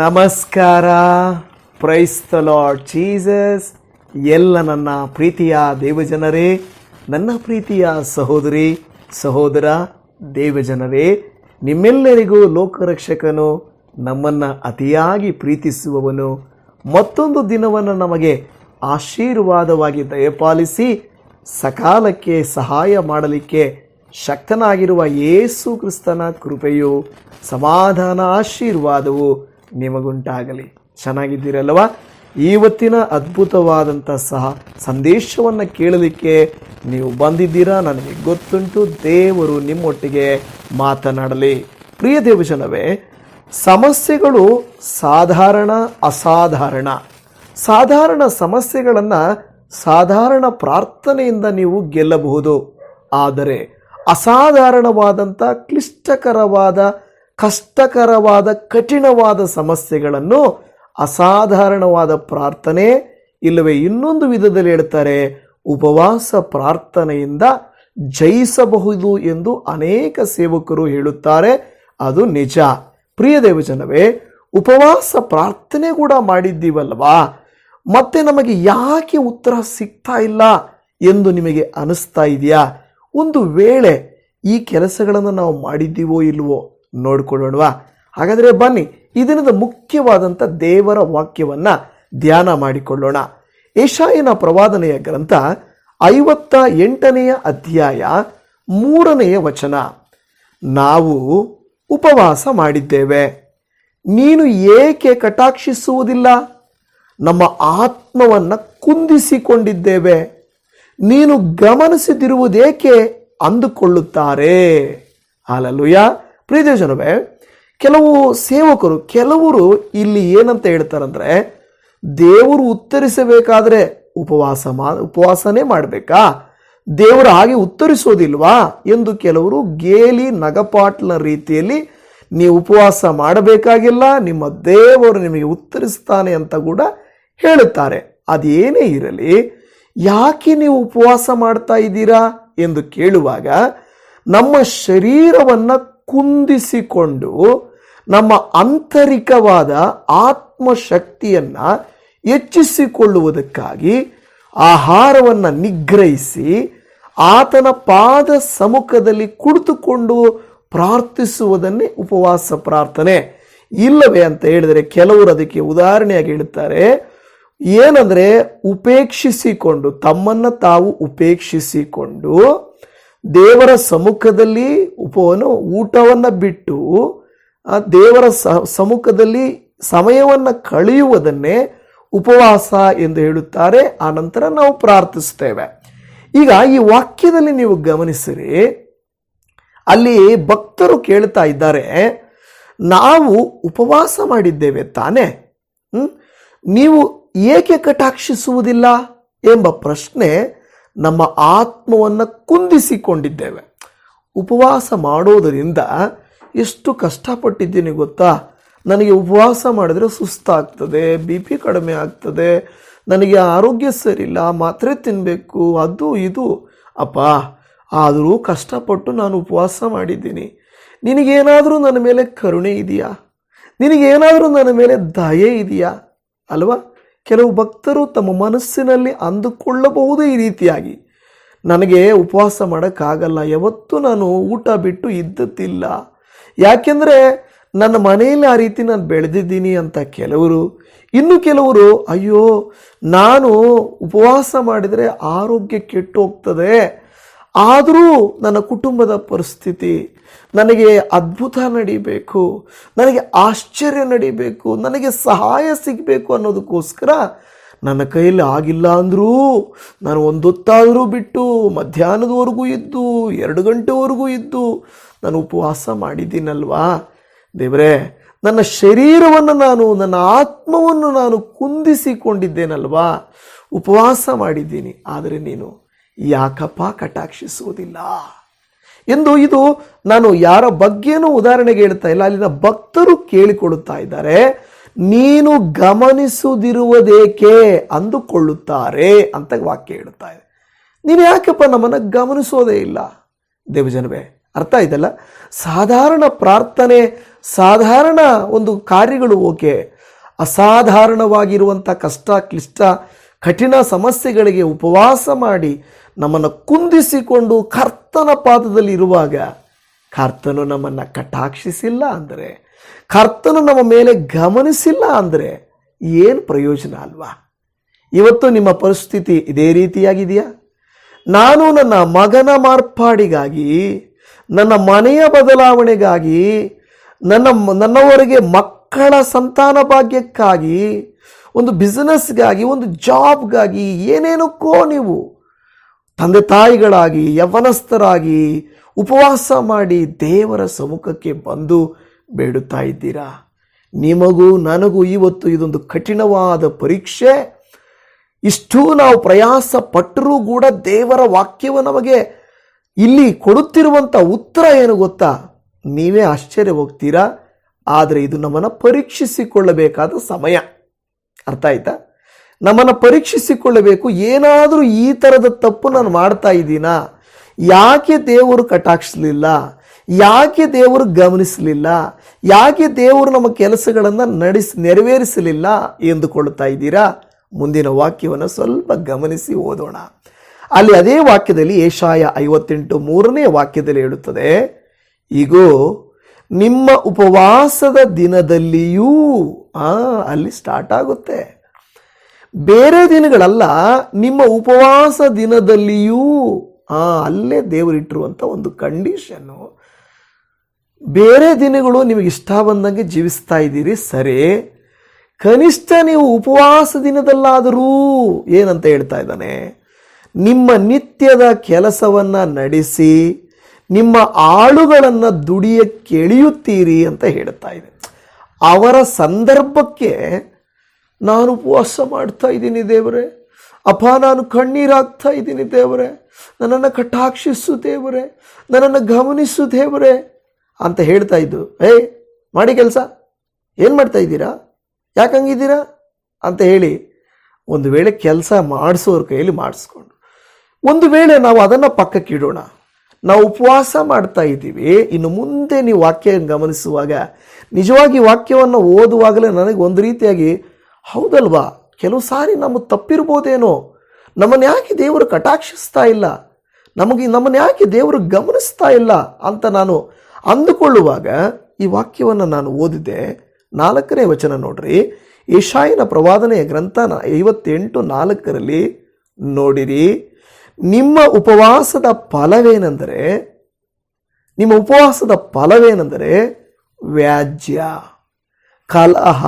ನಮಸ್ಕಾರ. Price the lord Jesus ಎಲ್ಲ ನನ್ನ ಪ್ರೀತಿಯ ದೇವಜನರೇ, ನನ್ನ ಪ್ರೀತಿಯ ಸಹೋದರಿ, ಸಹೋದರ ದೇವಜನರೇ, ನಿಮ್ಮೆಲ್ಲರಿಗೂ ಲೋಕರಕ್ಷಕನು, ನಮ್ಮನ್ನು ಅತಿಯಾಗಿ ಪ್ರೀತಿಸುವವನು. ಮತ್ತೊಂದು ದಿನವನ್ನು ನಮಗೆ ಆಶೀರ್ವಾದವಾಗಿ ದಯಪಾಲಿಸಿ, ಸಕಾಲಕ್ಕೆ ಸಹಾಯ ಮಾಡಲಿಕ್ಕೆ ಶಕ್ತನಾಗಿರುವ ಯೇಸು ಕ್ರಿಸ್ತನ ಕೃಪೆಯು, ಸಮಾಧಾನ ಆಶೀರ್ವಾದವು ನಿಮಗುಂಟಾಗಲಿ. ಚೆನ್ನಾಗಿದ್ದೀರಲ್ವಾ ಇವತ್ತಿನ ಅದ್ಭುತವಾದಂಥ ಸಹ ಸಂದೇಶವನ್ನು ಕೇಳಲಿಕ್ಕೆ ನೀವು ಬಂದಿದ್ದೀರಾ? ನನಗೆ ಗೊತ್ತುಂಟು. ದೇವರು ನಿಮ್ಮೊಟ್ಟಿಗೆ ಮಾತನಾಡಲಿ. ಪ್ರಿಯ ದೇವಜನವೇ, ಸಮಸ್ಯೆಗಳು ಸಾಧಾರಣ, ಅಸಾಧಾರಣ. ಸಾಧಾರಣ ಸಮಸ್ಯೆಗಳನ್ನು ಸಾಧಾರಣ ಪ್ರಾರ್ಥನೆಯಿಂದ ನೀವು ಗೆಲ್ಲಬಹುದು. ಆದರೆ ಅಸಾಧಾರಣವಾದಂಥ ಕ್ಲಿಷ್ಟಕರವಾದ ಕಷ್ಟಕರವಾದ, ಕಠಿಣವಾದ ಸಮಸ್ಯೆಗಳನ್ನು ಅಸಾಧಾರಣವಾದ ಪ್ರಾರ್ಥನೆ, ಇಲ್ಲವೇ ಇನ್ನೊಂದು ವಿಧದಲ್ಲಿ ಹೇಳ್ತಾರೆ, ಉಪವಾಸ ಪ್ರಾರ್ಥನೆಯಿಂದ ಜಯಿಸಬಹುದು ಎಂದು ಅನೇಕ ಸೇವಕರು ಹೇಳುತ್ತಾರೆ. ಅದು ನಿಜ. ಪ್ರಿಯ ದೇವಜನವೇ, ಉಪವಾಸ ಪ್ರಾರ್ಥನೆ ಕೂಡ ಮಾಡಿದ್ದೀವಲ್ವಾ? ಮತ್ತೆ ನಮಗೆ ಯಾಕೆ ಉತ್ತರ ಸಿಗ್ತಾ ಇಲ್ಲ ಎಂದು ನಿಮಗೆ ಅನಿಸ್ತಾ ಇದೆಯಾ? ಒಂದು ವೇಳೆ ಈ ಕೆಲಸಗಳನ್ನು ನಾವು ಮಾಡಿದ್ದೀವೋ ಇಲ್ವೋ? ನೋಡ್ಕೊಳ್ಳೋಣವಾ? ಹಾಗಾದರೆ ಬನ್ನಿ, ಈ ದಿನದ ಮುಖ್ಯವಾದಂಥ ದೇವರ ವಾಕ್ಯವನ್ನು ಧ್ಯಾನ ಮಾಡಿಕೊಳ್ಳೋಣ. ಏಷಾಯನ ಪ್ರವಾದನೆಯ ಗ್ರಂಥ ಐವತ್ತ ಎಂಟನೆಯ ಅಧ್ಯಾಯ ಮೂರನೆಯ ವಚನ. ನಾವು ಉಪವಾಸ ಮಾಡಿದ್ದೇವೆ. ನೀನು ಏಕೆ ಕಟಾಕ್ಷಿಸುವುದಿಲ್ಲ? ನಮ್ಮ ಆತ್ಮವನ್ನು ಕುಂದಿಸಿಕೊಂಡಿದ್ದೇವೆ. ನೀನು ಗಮನಿಸದಿರುವುದೇಕೆ ಅಂದುಕೊಳ್ಳುತ್ತಾರೆ? ಹಾಲಲ್ಲುಯ ಪ್ರಿಯದೇಶನವೇ ಕೆಲವು ಸೇವಕರು, ಕೆಲವರು ಇಲ್ಲಿ ಏನಂತ ಹೇಳ್ತಾರಂದ್ರೆ, ದೇವರು ಉತ್ತರಿಸಬೇಕಾದ್ರೆ ಉಪವಾಸ ಮಾ, ಉಪವಾಸನೇ ಮಾಡಬೇಕಾ? ದೇವರು ಹಾಗೆ ಉತ್ತರಿಸೋದಿಲ್ವಾ? ಎಂದು ಕೆಲವರು ಗೇಲಿ ನಗಪಾಟ್ಲ ರೀತಿಯಲ್ಲಿ, ನೀವು ಉಪವಾಸ ಮಾಡಬೇಕಾಗಿಲ್ಲ, ನಿಮ್ಮ ದೇವರು ನಿಮಗೆ ಉತ್ತರಿಸ್ತಾನೆ ಅಂತ ಕೂಡ ಹೇಳುತ್ತಾರೆ. ಅದೇನೇ ಇರಲಿ, ಯಾಕೆ ನೀವು ಉಪವಾಸ ಮಾಡ್ತಾ ಇದ್ದೀರಾ? ಎಂದು ಕೇಳುವಾಗ, ನಮ್ಮ ಶರೀರವನ್ನು ಕುಂದಿಸಿಕೊಂಡು ನಮ್ಮ ಆಂತರಿಕವಾದ ಆತ್ಮಶಕ್ತಿಯನ್ನು ಹೆಚ್ಚಿಸಿಕೊಳ್ಳುವುದಕ್ಕಾಗಿ ಆಹಾರವನ್ನು ನಿಗ್ರಹಿಸಿ ಆತನ ಪಾದ ಸಮ್ಮುಖದಲ್ಲಿ ಕುಳಿತುಕೊಂಡು ಪ್ರಾರ್ಥಿಸುವುದನ್ನೇ ಉಪವಾಸ ಪ್ರಾರ್ಥನೆ. ಇಲ್ಲವೇ ಅಂತ ಹೇಳಿದರೆ ಕೆಲವರು ಅದಕ್ಕೆ ಉದಾಹರಣೆಯಾಗಿ ಹೇಳುತ್ತಾರೆ, ಏನಂದ್ರೆ ಉಪೇಕ್ಷಿಸಿಕೊಂಡು, ತಮ್ಮನ್ನು ತಾವು ಉಪೇಕ್ಷಿಸಿಕೊಂಡು ದೇವರ ಸಮ್ಮುಖದಲ್ಲಿ ಉಪವನ್ನು ಊಟವನ್ನು ಬಿಟ್ಟು, ಆ ದೇವರ ಸಮ್ಮುಖದಲ್ಲಿ ಸಮಯವನ್ನು ಕಳೆಯುವುದನ್ನೇ ಉಪವಾಸ ಎಂದು ಹೇಳುತ್ತಾರೆ. ಆನಂತರ ನಂತರ ನಾವು ಪ್ರಾರ್ಥಿಸ್ತೇವೆ ಈಗ ಈ ವಾಕ್ಯದಲ್ಲಿ ನೀವು ಗಮನಿಸಿರಿ. ಅಲ್ಲಿ ಭಕ್ತರು ಕೇಳ್ತಾ ಇದ್ದಾರೆ, ನಾವು ಉಪವಾಸ ಮಾಡಿದ್ದೇವೆ ತಾನೇ? ನೀವು ಏಕೆ ಕಟಾಕ್ಷಿಸುವುದಿಲ್ಲ ಎಂಬ ಪ್ರಶ್ನೆ ನಮ್ಮ ಆತ್ಮವನ್ನು ಕುಂದಿಸಿಕೊಂಡಿದ್ದೇವೆ. ಉಪವಾಸ ಮಾಡೋದರಿಂದ ಎಷ್ಟು ಕಷ್ಟಪಟ್ಟಿದ್ದೀನಿ ಗೊತ್ತಾ? ನನಗೆ ಉಪವಾಸ ಮಾಡಿದ್ರೆ ಸುಸ್ತಾಗ್ತದೆ, ಬಿ ಪಿ ಕಡಿಮೆ ಆಗ್ತದೆ, ನನಗೆ ಆರೋಗ್ಯ ಸರಿಯಿಲ್ಲ, ಮಾತ್ರೆ ತಿನ್ನಬೇಕು ಅದು ಇದು. ಅಪ್ಪ, ಆದರೂ ಕಷ್ಟಪಟ್ಟು ನಾನು ಉಪವಾಸ ಮಾಡಿದ್ದೀನಿ. ನಿನಗೇನಾದರೂ ನನ್ನ ಮೇಲೆ ಕರುಣೆ ಇದೆಯಾ? ನಿನಗೇನಾದರೂ ನನ್ನ ಮೇಲೆ ದಯೆ ಇದೆಯಾ? ಅಲ್ವಾ? ಕೆಲವು ಭಕ್ತರು ತಮ್ಮ ಮನಸ್ಸಿನಲ್ಲಿ ಅಂದುಕೊಳ್ಳಬಹುದು ಈ ರೀತಿಯಾಗಿ. ನನಗೆ ಉಪವಾಸ ಮಾಡೋಕ್ಕಾಗಲ್ಲ, ಯಾವತ್ತೂ ನಾನು ಊಟ ಬಿಟ್ಟು ಇದ್ದದ್ದಿಲ್ಲ. ಯಾಕೆಂದರೆ ನನ್ನ ಮನೆಯಲ್ಲಿ ಆ ರೀತಿ ನಾನು ಬೆಳೆದಿದ್ದೀನಿ ಅಂತ ಕೆಲವರು. ಇನ್ನು ಕೆಲವರು, ಅಯ್ಯೋ, ನಾನು ಉಪವಾಸ ಮಾಡಿದರೆ ಆರೋಗ್ಯ ಕೆಟ್ಟು ಹೋಗ್ತದೆ ಆದರೂ ನನ್ನ ಕುಟುಂಬದ ಪರಿಸ್ಥಿತಿ ನನಗೆ ಅದ್ಭುತ ನಡಿಬೇಕು, ನನಗೆ ಆಶ್ಚರ್ಯ ನಡಿಬೇಕು, ನನಗೆ ಸಹಾಯ ಸಿಗಬೇಕು ಅನ್ನೋದಕ್ಕೋಸ್ಕರ ನನ್ನ ಕೈಯಲ್ಲಿ ಆಗಿಲ್ಲ ಅಂದರೂ, ನಾನು ಒಂದೊತ್ತಾದರೂ ಬಿಟ್ಟು ಮಧ್ಯಾಹ್ನದವರೆಗೂ ಇದ್ದು, ಎರಡು ಗಂಟೆವರೆಗೂ ಇದ್ದು ನಾನು ಉಪವಾಸ ಮಾಡಿದ್ದೀನಲ್ವಾ? ದೇವರೇ, ನನ್ನ ಶರೀರವನ್ನು ನಾನು, ನನ್ನ ಆತ್ಮವನ್ನು ನಾನು ಕುಂದಿಸಿಕೊಂಡಿದ್ದೇನಲ್ವಾ? ಉಪವಾಸ ಮಾಡಿದ್ದೀನಿ. ಆದರೆ ನೀನು ಯಾಕಪ್ಪ ಕಟಾಕ್ಷಿಸುವುದಿಲ್ಲ? ಎಂದು ಇದು ನಾನು ಯಾರ ಬಗ್ಗೆನೂ ಉದಾಹರಣೆಗೆ ಹೇಳ್ತಾ ಇಲ್ಲ, ಅಲ್ಲಿನ ಭಕ್ತರು ಕೇಳಿಕೊಳ್ಳುತ್ತಾ ಇದ್ದಾರೆ, ನೀನು ಗಮನಿಸುವುದಿರುವುದೇಕೆ ಅಂದುಕೊಳ್ಳುತ್ತಾರೆ ಅಂತ ವಾಕ್ಯ ಹೇಳುತ್ತಾ ಇದೆ. ನೀನು ಯಾಕಪ್ಪ ನಮ್ಮನ್ನು ಗಮನಿಸೋದೇ ಇಲ್ಲ? ದೇವಜನವೇ, ಅರ್ಥ ಆಯ್ತಲ್ಲ ಸಾಧಾರಣ ಪ್ರಾರ್ಥನೆ, ಸಾಧಾರಣ ಒಂದು ಕಾರ್ಯಗಳು ಓಕೆ. ಅಸಾಧಾರಣವಾಗಿರುವಂಥ ಕಷ್ಟ, ಕ್ಲಿಷ್ಟ ಕಠಿಣ ಸಮಸ್ಯೆಗಳಿಗೆ ಉಪವಾಸ ಮಾಡಿ ನಮ್ಮನ್ನು ಕುಂದಿಸಿಕೊಂಡು ಕರ್ತನ ಪಾದದಲ್ಲಿ ಇರುವಾಗ ಕರ್ತನು ನಮ್ಮನ್ನು ಕಟಾಕ್ಷಿಸಿಲ್ಲ ಅಂದರೆ, ಕರ್ತನು ನಮ್ಮ ಮೇಲೆ ಗಮನಿಸಿಲ್ಲ ಅಂದರೆ ಏನು ಪ್ರಯೋಜನ ಅಲ್ವಾ? ಇವತ್ತು ನಿಮ್ಮ ಪರಿಸ್ಥಿತಿ ಇದೇ ರೀತಿಯಾಗಿದೆಯಾ? ನಾನು ನನ್ನ ಮಗನ ಮಾರ್ಪಾಡಿಗಾಗಿ, ನನ್ನ ಮನೆಯ ಬದಲಾವಣೆಗಾಗಿ, ನನ್ನ ನನ್ನವರಿಗೆ ಮಕ್ಕಳ ಸಂತಾನ ಭಾಗ್ಯಕ್ಕಾಗಿ ಒಂದು ಬಿಸ್ನೆಸ್ಗಾಗಿ ಒಂದು ಜಾಬ್ಗಾಗಿ ಏನೇನಕ್ಕೋ ನೀವು ತಂದೆ ತಾಯಿಗಳಾಗಿ, ಯವನಸ್ಥರಾಗಿ ಉಪವಾಸ ಮಾಡಿ ದೇವರ ಸಮ್ಮುಖಕ್ಕೆ ಬಂದು ಬೇಡುತ್ತಾ ಇದ್ದೀರಾ? ನಿಮಗೂ ನನಗೂ ಇವತ್ತು ಇದೊಂದು ಕಠಿಣವಾದ ಪರೀಕ್ಷೆ. ಇಷ್ಟು ನಾವು ಪ್ರಯಾಸ ಪಟ್ಟರೂ ಕೂಡ ದೇವರ ವಾಕ್ಯವು ನಮಗೆ ಇಲ್ಲಿ ಕೊಡುತ್ತಿರುವಂಥ ಉತ್ತರ ಏನು ಗೊತ್ತಾ? ನೀವೇ ಆಶ್ಚರ್ಯ ಹೋಗ್ತೀರಾ ಆದರೆ ಇದು ನಮ್ಮನ್ನು ಪರೀಕ್ಷಿಸಿಕೊಳ್ಳಬೇಕಾದ ಸಮಯ. ಅರ್ಥ ಆಯ್ತಾ? ನಮ್ಮನ್ನು ಪರೀಕ್ಷಿಸಿಕೊಳ್ಳಬೇಕು. ಏನಾದರೂ ಈ ಥರದ ತಪ್ಪು ನಾನು ಮಾಡ್ತಾ ಇದ್ದೀನಾ? ಯಾಕೆ ದೇವರು ಕಟಾಕ್ಷಿಸಲಿಲ್ಲ ಯಾಕೆ ದೇವರು ಗಮನಿಸಲಿಲ್ಲ? ಯಾಕೆ ದೇವರು ನಮ್ಮ ಕೆಲಸಗಳನ್ನು ನಡೆಸಿ, ನೆರವೇರಿಸಲಿಲ್ಲ ಎಂದುಕೊಳ್ಳುತ್ತಾ ಇದ್ದೀರಾ? ಮುಂದಿನ ವಾಕ್ಯವನ್ನು ಸ್ವಲ್ಪ ಗಮನಿಸಿ ಓದೋಣ. ಅಲ್ಲಿ ಅದೇ ವಾಕ್ಯದಲ್ಲಿ ಏಷಾಯ ಐವತ್ತೆಂಟು ಮೂರನೇ ವಾಕ್ಯದಲ್ಲಿ ಹೇಳುತ್ತದೆ ಈಗೋ ನಿಮ್ಮ ಉಪವಾಸದ ದಿನದಲ್ಲಿಯೂ, ಆ, ಅಲ್ಲಿ ಸ್ಟಾರ್ಟ್ ಆಗುತ್ತೆ. ಬೇರೆ ದಿನಗಳಲ್ಲ, ನಿಮ್ಮ ಉಪವಾಸ ದಿನದಲ್ಲಿಯೂ, ಆ, ಅಲ್ಲೇ ದೇವರಿಟ್ಟಿರುವಂಥ ಒಂದು ಕಂಡೀಷನ್ನು ಬೇರೆ ದಿನಗಳು ನಿಮಗೆ ಇಷ್ಟ ಬಂದಂಗೆ ಜೀವಿಸ್ತಾ ಇದ್ದೀರಿ, ಸರಿ. ಕನಿಷ್ಠ ನೀವು ಉಪವಾಸ ದಿನದಲ್ಲಾದರೂ ಏನಂತ ಹೇಳ್ತಾ ಇದ್ದಾನೆ, ನಿಮ್ಮ ನಿತ್ಯದ ಕೆಲಸವನ್ನು ನಡೆಸಿ ನಿಮ್ಮ ಆಳುಗಳನ್ನು ದುಡಿಯ ಎಳೆಯುತ್ತೀರಿ ಅಂತ ಹೇಳ್ತಾ ಇದೆ. ಅವರ ಸಂದರ್ಭಕ್ಕೆ ನಾನು ಉಪವಾಸ ಮಾಡ್ತಾ ಇದ್ದೀನಿ ದೇವರೇ. ಅಪ್ಪ, ನಾನು ಕಣ್ಣೀರಾಗ್ತಾ ಇದ್ದೀನಿ ದೇವರೇ. ನನ್ನನ್ನು ಕಟಾಕ್ಷಿಸು ದೇವರೇ. ನನ್ನನ್ನು ಗಮನಿಸು ದೇವರೇ ಅಂತ ಹೇಳ್ತಾ ಇದ್ದು ಏಯ್ ಮಾಡಿ ಕೆಲಸ. ಏನು ಮಾಡ್ತಾ ಇದ್ದೀರಾ? ಯಾಕಂಗಿದ್ದೀರಾ ಅಂತ ಹೇಳಿ ಒಂದು ವೇಳೆ ಕೆಲಸ ಮಾಡಿಸೋರ ಕೈಯಲ್ಲಿ ಮಾಡಿಸ್ಕೊಂಡು, ಒಂದು ವೇಳೆ ನಾವು ಅದನ್ನು ಪಕ್ಕಕ್ಕೆ ಇಡೋಣ. ನಾವು ಉಪವಾಸ ಮಾಡ್ತಾ ಇದ್ದೀವಿ. ಇನ್ನು ಮುಂದೆ ನೀವು ವಾಕ್ಯ ಗಮನಿಸುವಾಗ, ನಿಜವಾಗಿ ವಾಕ್ಯವನ್ನು ಓದುವಾಗಲೇ ನನಗೆ ಒಂದು ರೀತಿಯಾಗಿ, ಹೌದಲ್ವಾ? ಕೆಲವು ಸಾರಿ ನಮ್ಮ ತಪ್ಪಿರ್ಬೋದೇನೋ? ನಮ್ಮನ್ನು ಯಾಕೆ ದೇವರು ಕಟಾಕ್ಷಿಸ್ತಾ ಇಲ್ಲ? ನಮಗೆ ನಮ್ಮನ್ನು ಯಾಕೆ ದೇವರು ಗಮನಿಸ್ತಾ ಇಲ್ಲ ಅಂತ ನಾನು ಅಂದುಕೊಳ್ಳುವಾಗ ಈ ವಾಕ್ಯವನ್ನು ನಾನು ಓದಿದೆ. ನಾಲ್ಕನೇ ವಚನ ನೋಡ್ರಿ. ಏಷಾಯನ ಪ್ರವಾದನೆಯ ಗ್ರಂಥನ ಐವತ್ತೆಂಟು ನಾಲ್ಕರಲ್ಲಿ ನೋಡಿರಿ. ನಿಮ್ಮ ಉಪವಾಸದ ಫಲವೇನೆಂದರೆ, ನಿಮ್ಮ ಉಪವಾಸದ ಫಲವೇನೆಂದರೆ ವ್ಯಾಜ್ಯ, ಕಲಹ,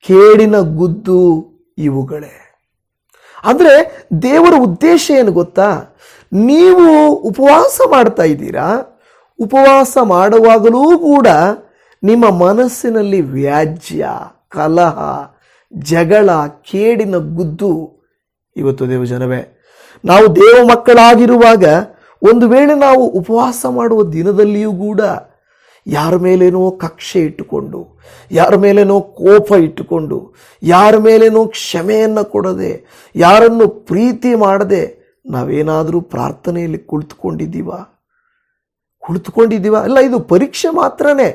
ಕೇಡಿನ ಗುದ್ದು ಇವುಗಳೇ. ಅಂದರೆ ದೇವರ ಉದ್ದೇಶ ಏನು ಗೊತ್ತಾ? ನೀವು ಉಪವಾಸ ಮಾಡ್ತಾ ಇದ್ದೀರಾ, ಉಪವಾಸ ಮಾಡುವಾಗಲೂ ಕೂಡ ನಿಮ್ಮ ಮನಸ್ಸಿನಲ್ಲಿ ವ್ಯಾಜ್ಯ, ಕಲಹ, ಜಗಳ, ಕೇಡಿನ ಗುದ್ದು ಇವತ್ತು ದೇವ ಜನವೇ ನಾವು ದೇವ ಮಕ್ಕಳಾಗಿರುವಾಗ ಒಂದು ವೇಳೆ ನಾವು ಉಪವಾಸ ಮಾಡುವ ದಿನದಲ್ಲಿಯೂ ಕೂಡ ಯಾರ ಮೇಲೇನೋ ಕಕ್ಷೆ ಇಟ್ಟುಕೊಂಡು, ಯಾರ ಮೇಲೇನೋ ಕೋಪ ಇಟ್ಟುಕೊಂಡು, ಯಾರ ಮೇಲೇನೋ ಕ್ಷಮೆಯನ್ನು ಕೊಡದೆ, ಯಾರನ್ನು ಪ್ರೀತಿ ಮಾಡದೆ ನಾವೇನಾದರೂ ಪ್ರಾರ್ಥನೆಯಲ್ಲಿ ಕುಳಿತುಕೊಂಡಿದ್ದೀವ? ಕುಳಿತುಕೊಂಡಿದ್ದೀವ? ಅಲ್ಲ, ಇದು ಪರೀಕ್ಷೆ ಮಾತ್ರನೇ.